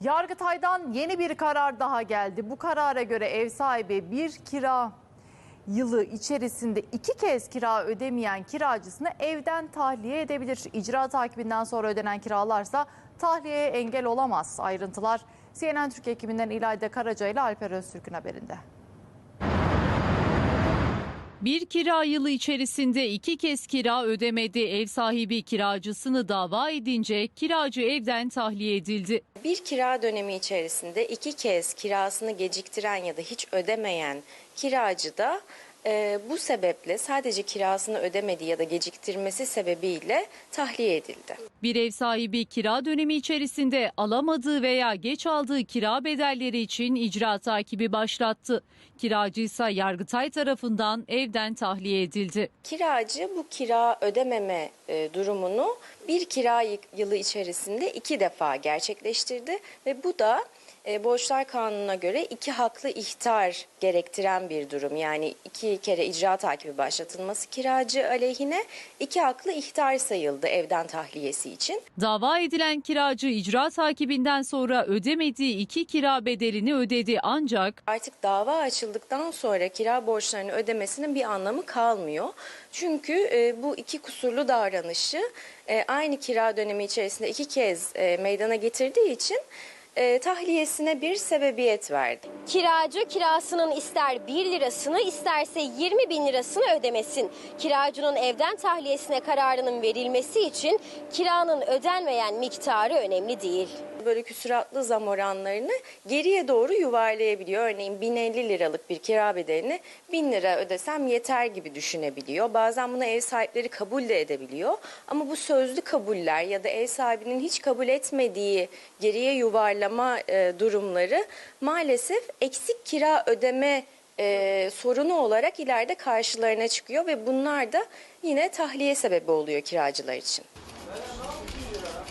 Yargıtay'dan yeni bir karar daha geldi. Bu karara göre ev sahibi bir kira yılı içerisinde iki kez kira ödemeyen kiracısını evden tahliye edebilir. İcra takibinden sonra ödenen kiralarsa tahliyeye engel olamaz. Ayrıntılar CNN Türk ekibinden İlayda Karaca ile Alper Öztürk'ün haberinde. Bir kira yılı içerisinde iki kez kira ödemedi. Ev sahibi kiracısını dava edince kiracı evden tahliye edildi. Bir kira dönemi içerisinde iki kez kirasını geciktiren ya da hiç ödemeyen kiracı da e, bu sebeple sadece kirasını ödemedi ya da geciktirmesi sebebiyle tahliye edildi. Bir ev sahibi kira dönemi içerisinde alamadığı veya geç aldığı kira bedelleri için icra takibi başlattı. Kiracı ise Yargıtay tarafından evden tahliye edildi. Kiracı bu kira ödememe e, durumunu bir kira yılı içerisinde iki defa gerçekleştirdi ve bu da e, Borçlar Kanunu'na göre iki haklı ihtar gerektiren bir durum. Yani iki kere icra takibi başlatılması kiracı aleyhine iki haklı ihtar sayıldı evden tahliyesi için. Dava edilen kiracı icra takibinden sonra ödemediği iki kira bedelini ödedi ancak Artık dava açıldıktan sonra kira borçlarını ödemesinin bir anlamı kalmıyor. Çünkü e, bu iki kusurlu davranışı e, aynı kira dönemi içerisinde iki kez e, meydana getirdiği için e, tahliyesine bir sebebiyet verdi. Kiracı kirasının ister 1 lirasını isterse 20 bin lirasını ödemesin. Kiracının evden tahliyesine kararının verilmesi için kiranın ödenmeyen miktarı önemli değil. Böyle küsuratlı zam oranlarını geriye doğru yuvarlayabiliyor. Örneğin 1050 liralık bir kira bedelini 1000 lira ödesem yeter gibi düşünebiliyor. Bazen bunu ev sahipleri kabul de edebiliyor. Ama bu sözlü kabuller ya da ev sahibinin hiç kabul etmediği geriye yuvarlama e, durumları maalesef eksik kira ödeme e, sorunu olarak ileride karşılarına çıkıyor ve bunlar da yine tahliye sebebi oluyor kiracılar için.